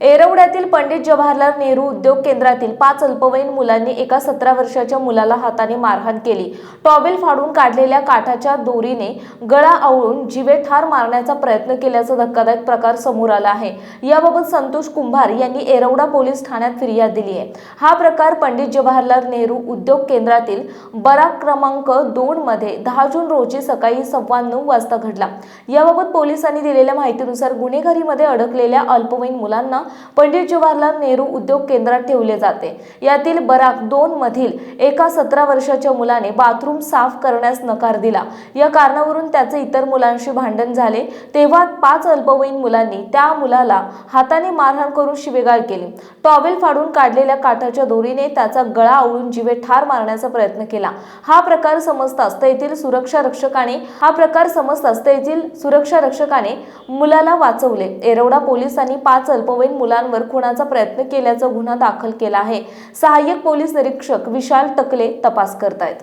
एरवड्यातील पंडित जवाहरलाल नेहरू उद्योग केंद्रातील पाच अल्पवयीन मुलांनी एका सतरा वर्षाच्या मुलाला हाताने मारहाण केली. टॉवेल फाडून काढलेल्या काठाच्या दोरीने गळा आवळून जिवे ठार मारण्याचा प्रयत्न केल्याचा धक्कादायक प्रकार समोर आला आहे. याबाबत संतोष कुंभार यांनी एरवडा पोलीस ठाण्यात फिर्याद दिली आहे. हा प्रकार पंडित जवाहरलाल नेहरू उद्योग केंद्रातील बराक क्रमांक दोन मध्ये दहा जून रोजी सकाळी सव्वा नऊ वाजता घडला. याबाबत पोलिसांनी दिलेल्या माहितीनुसार गुन्हेगारीमध्ये अडकलेल्या अल्पवयीन मुलांना पंडित जवाहरलाल नेहरू उद्योग केंद्रात ठेवले जाते. यातील बराक दोन मधील एका सतरा वर्षाच्या मुलाने बाथरूम साफ करण्यास नकार दिला. या कारणावरून त्याचे इतर मुलांशी भांडण झाले. तेव्हा पाच अल्पवयीन मुलांनी त्या मुलाला हाताने मारहाण करून शिवेगाळ केली. टॉवेल फाडून काढलेल्या काठाच्या दोरीने त्याचा गळा आवळून जीवे ठार मारण्याचा प्रयत्न केला. हा प्रकार समजताच तेथील सुरक्षा रक्षकाने हा प्रकार समजताच तेथील सुरक्षा रक्षकाने मुलाला वाचवले. एरवडा पोलिसांनी पाच अल्पवयीन मुलांवर खुणाचा प्रयत्न केल्याचा गुन्हा दाखल केला आहे. सहाय्यक पोलीस निरीक्षक विशाल टकले तपास करतायत.